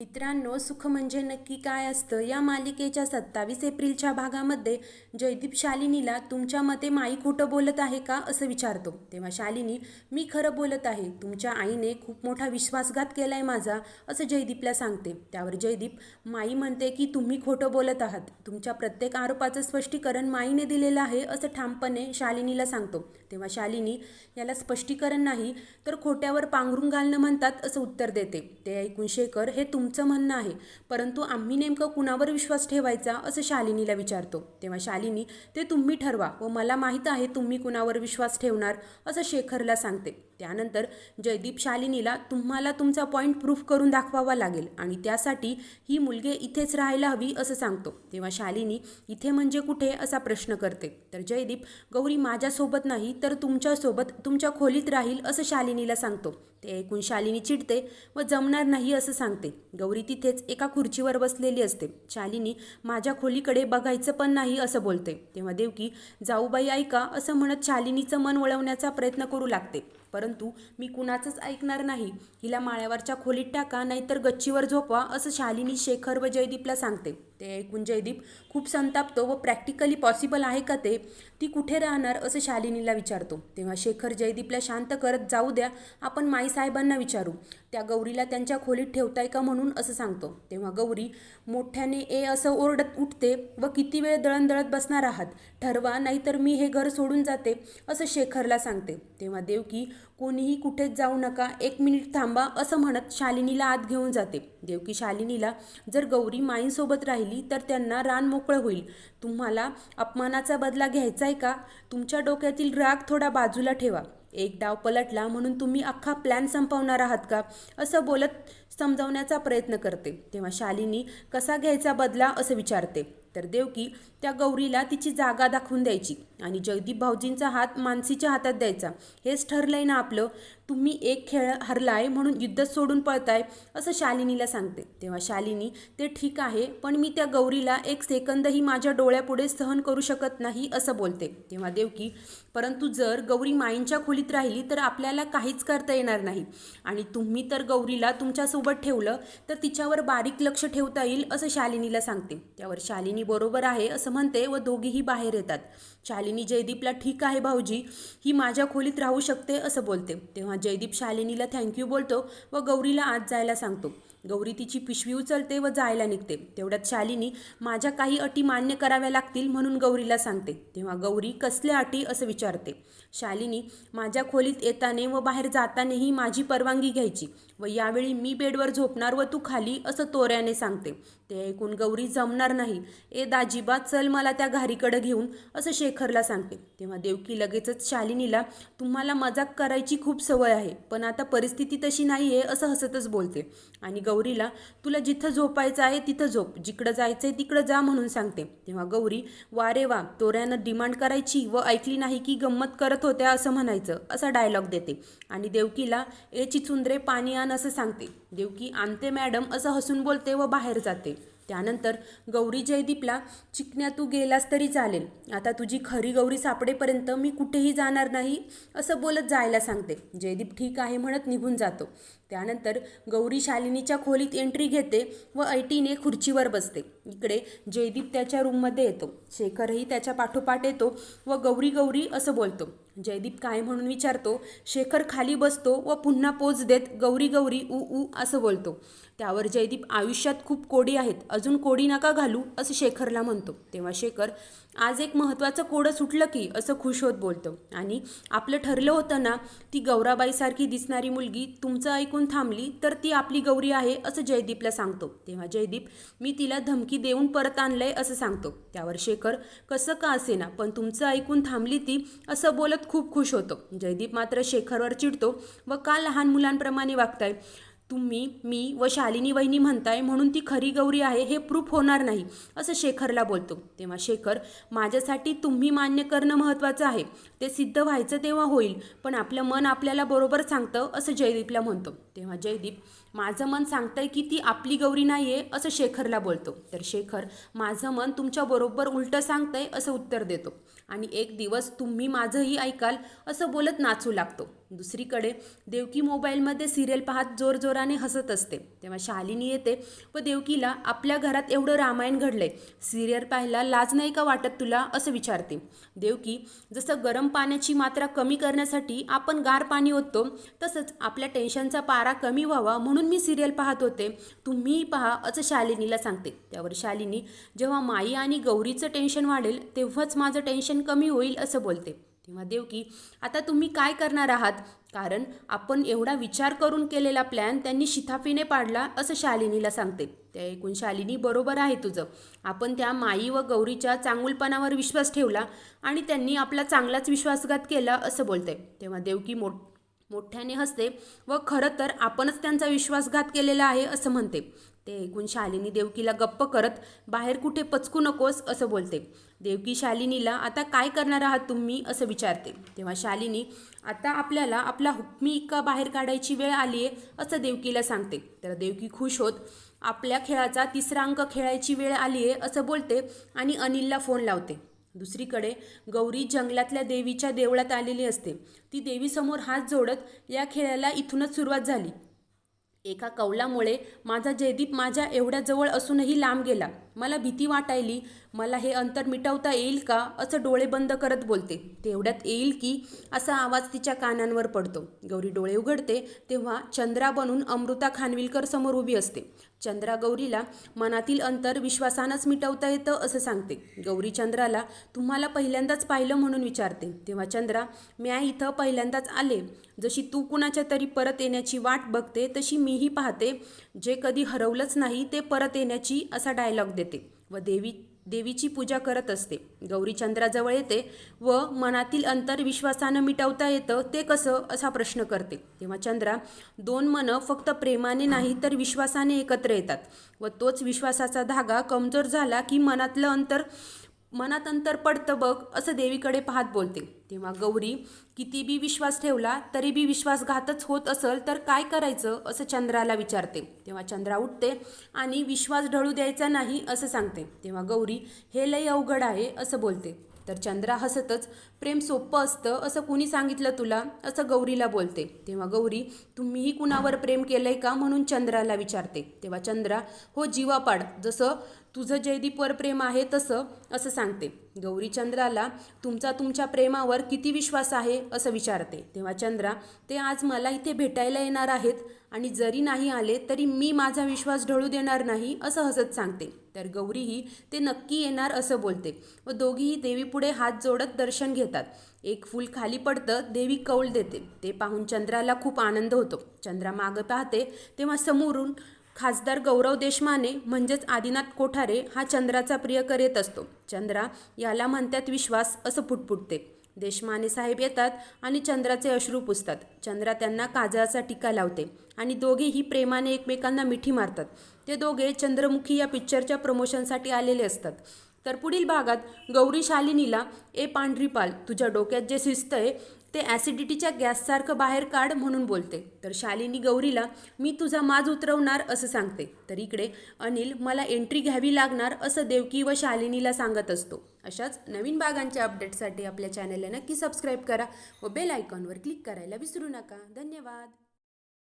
मित्रांनो सुख म्हणजे नक्की काय असतं? या मालिकेच्या सत्तावीस एप्रिलच्या भागामध्ये जयदीप शालिनीला तुमच्या मते माई खोटं बोलत आहे का? असं विचारतो. तेव्हा शालिनी मी खरं बोलत आहे. तुमच्या आईने खूप मोठा विश्वासघात केलाय माझा असं जयदीपला सांगते. त्यावर जयदीप माई म्हणते की तुम्ही खोटं बोलत आहात. तुमच्या प्रत्येक आरोपाचं स्पष्टीकरण माईने दिलेलं आहे असं ठामपणे शालिनीला सांगतो. तेव्हा शालिनी याला स्पष्टीकरण नाही तर खोट्यावर पांघरून घालणं म्हणतात असं उत्तर देते. ते ऐकून शेखर हे तुमचं म्हणणं आहे. परंतु आम्ही नेमकं कुणावर विश्वास ठेवायचा असं शालिनीला विचारतो. तेव्हा शालिनी ते तुम्ही ठरवा व मला माहीत आहे तुम्ही कुणावर विश्वास ठेवणार असं शेखरला सांगते. त्यानंतर जयदीप शालिनीला तुम्हाला तुमचा पॉईंट प्रूफ करून दाखवावा लागेल आणि त्यासाठी ही मुलगी इथेच राहायला हवी असं सांगतो. तेव्हा शालिनी इथे म्हणजे कुठे असा प्रश्न करते. तर जयदीप गौरी माझ्यासोबत नाही तर तुमच्यासोबत तुमच्या खोलीत राहील असं शालिनीला सांगतो. ते ऐकून शालिनी चिडते व जमणार नाही असं सांगते. गौरी तिथेच एका खुर्चीवर बसलेली असते. शालिनी माझ्या खोलीकडे बघायचं पण नाही असं बोलते. तेव्हा देवकी जाऊबाई ऐका असं म्हणत शालिनीचं मन वळवण्याचा प्रयत्न करू लागते. परंतु परंतु मी कुणाचंच ऐकणार नाही. हिला माळ्यावरच्या खोलीत टाका नाहीतर गच्चीवर झोपवा असं शालिनी शेखर व जयदीपला सांगते. ते ऐकून जयदीप खूप संतापतो व प्रॅक्टिकली पॉसिबल आहे का ते ती कुठे राहणार असं शालिनीला विचारतो. तेव्हा शेखर जयदीपला शांत करत जाऊ द्या आपण माईसाहेबांना विचारू. त्या गौरीला त्यांच्या खोलीत ठेवताय का म्हणून? असं सांगतो. तेव्हा गौरी मोठ्याने ए असं ओरडत उठते व किती वेळ दळणदळत बसणार आहात? ठरवा नाहीतर मी हे घर सोडून जाते असं शेखरला सांगते. तेव्हा देवकी कोणीही कुठेच जाऊ नका एक मिनिट थांबा असं म्हणत शालिनीला आत घेऊन जाते. देवकी शालिनीला जर गौरी माईंसोबत राहिली तर त्यांना रान मोकळं होईल. तुम्हाला अपमानाचा बदला घ्यायचा आहे का? तुमच्या डोक्यातील राग थोडा बाजूला ठेवा. एक डाव पलटला म्हणून तुम्ही अख्खा प्लॅन संपवणार आहात का? असं बोलत समजावण्याचा प्रयत्न करते. तेव्हा शालिनी कसा घ्यायचा बदला? असं विचारते. तर देवकी त्या गौरीला तिची जागा दाखवून द्यायची. आणि जगदीप भाऊजींचा हात मानसीच्या हातात द्यायचा. हेच ठरलंय ना आपलं. तुम्ही एक खेळ हरलाय म्हणून युद्ध सोडून पळताय असं शालिनीला सांगते. तेव्हा शालिनी ते ठीक आहे पण मी त्या गौरीला एक सेकंदही माझ्या डोळ्यापुढे सहन करू शकत नाही असं बोलते. तेव्हा देवकी परंतु जर गौरी माईंच्या खोलीत राहिली तर आपल्याला काहीच करता येणार नाही. आणि तुम्ही तर गौरीला तुमच्यासोबत ठेवलं तर तिच्यावर बारीक लक्ष ठेवता येईल असं शालिनीला सांगते. त्यावर शालिनी बरोबर आहे असं म्हणते व दोघीही बाहेर येतात. शालिनी जयदीपला ठीक आहे भाऊजी ही माझ्या खोलीत राहू शकते असं बोलते. तेव्हा जयदीप शालिनीला थँक्यू बोलतो व गौरीला आत जायला सांगतो. गौरी तिची पिशवी उचलते व जायला निघते. तेवढ्यात शालिनी माझ्या काही अटी मान्य कराव्या लागतील म्हणून गौरीला सांगते. तेव्हा गौरी कसल्या अटी? असं विचारते. शालिनी माझ्या खोलीत येताने व बाहेर जातानेही माझी परवानगी घ्यायची. व यावेळी मी बेडवर झोपणार व तू खाली असं तोऱ्याने सांगते. ते ऐकून गौरी जमणार नाही. ए दाजीबा चल मला त्या घारीकडं घेऊन असं शेखरला सांगते. तेव्हा देवकी लगेचच शालिनीला तुम्हाला मजाक करायची खूप सवय आहे पण आता परिस्थिती तशी नाही आहे असं हसतच बोलते. आणि गौरीला तुला जिथं झोपायचं आहे तिथं झोप जिकडं जायचंय तिकडं जा म्हणून सांगते. तेव्हा गौरी वारे वा तोऱ्यानं डिमांड करायची व ऐकली नाही की गंमत करत होत्या असं म्हणायचं असा डायलॉग देते. आणि देवकीला ए चिचुंद्रे पाणी आण असं सांगते देवकी आणते मॅडम असं हसून बोलते व बाहेर जाते. त्यानंतर गौरी जयदीपला चिकण्या तू गेलास तरी चालेल. आता तुझी खरी गौरी सापडेपर्यंत मी कुठेही जाणार नाही असं बोलत जायला सांगते. जयदीप ठीक आहे म्हणत निघून जातो. त्यानंतर गौरी शालिनीच्या खोलीत एंट्री घेते व ऐटीने खुर्चीवर बसते. इकडे जयदीप त्याच्या रूममध्ये येतो. शेखरही त्याच्या पाठोपाठ येतो व गौरी गौरी असं बोलतो. जयदीप काय म्हणून विचारतो? शेखर खाली बसतो व पुन्हा पोच देत गौरी गौरी उ ऊ असं बोलतो. त्यावर जयदीप आयुष्यात खूप कोडी आहेत. अजून कोडी नका घालू असं शेखरला म्हणतो. तेव्हा शेखर आज एक महत्त्वाचं कोडं सुटलं की असं खुश होत बोलतो. आणि आपलं ठरलं होतं ना ती गौराबाईसारखी दिसणारी मुलगी तुमचं ऐकून ऐकून थांबली तर ती आपली गौरी आहे असं जयदीपला सांगतो. तेव्हा जयदीप मी तिला धमकी देऊन परत आणलंय असं सांगतो. त्यावर शेखर कसं का असेना पण तुमचं ऐकून थांबली ती असं बोलत खूप खुश होतो. जयदीप मात्र शेखरवर चिडतो व का लहान मुलांप्रमाणे वागताय? तुम्ही मी व शालिनी वहिनी म्हणताय म्हणून ती खरी गौरी आहे हे प्रूफ होणार नाही असं शेखरला बोलतो. तेव्हा शेखर माझ्यासाठी तुम्ही मान्य करणं महत्त्वाचं आहे. ते सिद्ध व्हायचं तेव्हा होईल पण आपलं मन आपल्याला बरोबर सांगतं असं जयदीपला म्हणतो. तेव्हा जयदीप माझं मन सांगतंय की ती आपली गौरी नाही आहे असं शेखरला बोलतो. तर शेखर माझं मन तुमच्याबरोबर उलटं सांगतंय असं उत्तर देतो. आणि एक दिवस तुम्ही माझंही ऐकाल असं बोलत नाचू लागतो. दुसरीकडे देवकी मोबाईलमध्ये सिरियल पाहत जोरजोराने हसत असते. तेव्हा शालिनी येते व देवकीला आपल्या घरात एवढं रामायण घडलंय. सिरियल पाहायला लाज नाही का वाटत तुला असं विचारते. देवकी जसं गरम पाण्याची मात्रा कमी करण्यासाठी आपण गार पाणी ओततो तसंच आपल्या टेन्शनचा पारा कमी व्हावा म्हणून मी सिरियल पाहत होते तुम्हीही पहा असं शालिनीला सांगते. त्यावर शालिनी जेव्हा माई आणि गौरीचं टेन्शन वाढेल तेव्हाच माझं टेन्शन कमी होईल असं बोलते. तेव्हा देवकी आता तुम्ही काय करणार आहात? कारण आपण एवढा विचार करून केलेला प्लॅन त्यांनी शिथाफीने पाडला असं शालिनीला सांगते. ते ऐकून शालिनी बरोबर आहे तुझं. आपण त्या माई व गौरीच्या चांगुलपणावर विश्वास ठेवला आणि त्यांनी आपला चांगलाच विश्वासघात केला असं बोलते. तेव्हा देवकी मोठ मोठ्याने हसते व खरं तर आपणच त्यांचा विश्वासघात केलेला आहे असं म्हणते. ते ऐकून शालिनी देवकीला गप्प करत बाहेर कुठे पचकू नकोस असं बोलते. देवकी शालिनीला आता काय करणार आहात तुम्ही? असं विचारते. तेव्हा शालिनी आता आपल्याला आपला हुकमी इक्का बाहेर काढायची वेळ आली आहे असं देवकीला सांगते. तर देवकी खुश होत आपल्या खेळाचा तिसरा अंक खेळायची वेळ आली आहे असं बोलते आणि अनिलला फोन लावते. दुसरीकडे गौरी जंगलातल्या देवीच्या देवळात आलेली असते. ती देवीसमोर हात जोडत या खेळाला इथूनच सुरुवात झाली. एका कौलामुळे माझा जयदीप माझ्या एवढ्या जवळ असूनही लांब गेला. मला भीती वाटायली मला हे अंतर मिटवता येईल का? असं डोळे बंद करत बोलते. तेवढ्यात येईल की असा आवाज तिच्या कानांवर पडतो. गौरी डोळे उघडते तेव्हा चंद्रा बनून अमृता खानविलकर समोर उभी असते. चंद्रा गौरीला मनातील अंतर विश्वासानंच मिटवता येतं असं सांगते. गौरी चंद्राला तुम्हाला पहिल्यांदाच पाहिलं म्हणून विचारते. तेव्हा चंद्रा म्या इथं पहिल्यांदाच आले. जशी तू कुणाच्या तरी परत येण्याची वाट बघते तशी मीही पाहते. जे कधी हरवलंच नाही ते परत येण्याची असा डायलॉग देते. व देवी देवीची पूजा करत असते. गौरीचंद्राजवळ येते व मनातील अंतर विश्वासानं मिटवता येतं ते कसं? असा प्रश्न करते. तेव्हा चंद्रा दोन मनं फक्त प्रेमाने नाही तर विश्वासाने एकत्र येतात व तोच विश्वासाचा धागा कमजोर झाला की मनातलं अंतर मनात अंतर पडतं बघ असं देवीकडे पाहत बोलते. तेव्हा गौरी किती बी विश्वास ठेवला तरी बी विश्वासघातच होत असेल तर काय करायचं? असं चंद्राला विचारते. तेव्हा चंद्रा उठते आणि विश्वास ढळू द्यायचा नाही असं सांगते. तेव्हा गौरी हे लय अवघड आहे असं बोलते. तर चंद्रा हसतच प्रेम सोपं असतं असं कुणी सांगितलं तुला? असं गौरीला बोलते. तेव्हा गौरी तुम्हीही कुणावर प्रेम केलंय का? म्हणून चंद्राला विचारते. तेव्हा चंद्रा हो जीवापाड जसं तुझं जयदीपवर प्रेम आहे तसं असं सांगते. गौरी चंद्राला तुमचा तुमच्या प्रेमावर किती विश्वास आहे? असं विचारते. तेव्हा चंद्रा ते आज मला इथे भेटायला येणार आहेत आणि जरी नाही आले तरी मी माझा विश्वास ढळू देणार नाही असं हसत सांगते. तर गौरीही ते नक्की येणार असं बोलते. व दोघीही देवीपुढे हात जोडत दर्शन घेतात. एक फूल खाली पडतं देवी कौल देते. ते पाहून चंद्राला खूप आनंद होतो. चंद्रा मागं पाहते तेव्हा समोरून खासदार गौरव देशमाने म्हणजेच आदिनाथ कोठारे हा चंद्राचा प्रियकर येत असतो. चंद्रा याला म्हणतात विश्वास असं पुटपुटते देशमाने साहेब येतात आणि चंद्राचे अश्रू पुसतात. चंद्रा त्यांना काजळाचा टीका लावते आणि दोघेही प्रेमाने एकमेकांना मिठी मारतात. ते दोघे चंद्रमुखी या पिक्चरच्या प्रमोशनसाठी आलेले असतात. तर पुढील भागात गौरी शालिनीला ए पांढरीपाल तुझ्या डोक्यात जे शिजतंय ते ॲसिडिटीच्या गॅससारखं बाहेर काढ म्हणून बोलते. तर शालिनी गौरीला मी तुझा माज उतरवणार असं सांगते. तर इकडे अनिल मला एंट्री घ्यावी लागणार असं देवकी व शालिनीला सांगत असतो. अशाच नवीन भागांच्या अपडेटसाठी आपल्या चॅनलला नक्की सबस्क्राईब करा व बेल आयकॉनवर क्लिक करायला विसरू नका. धन्यवाद.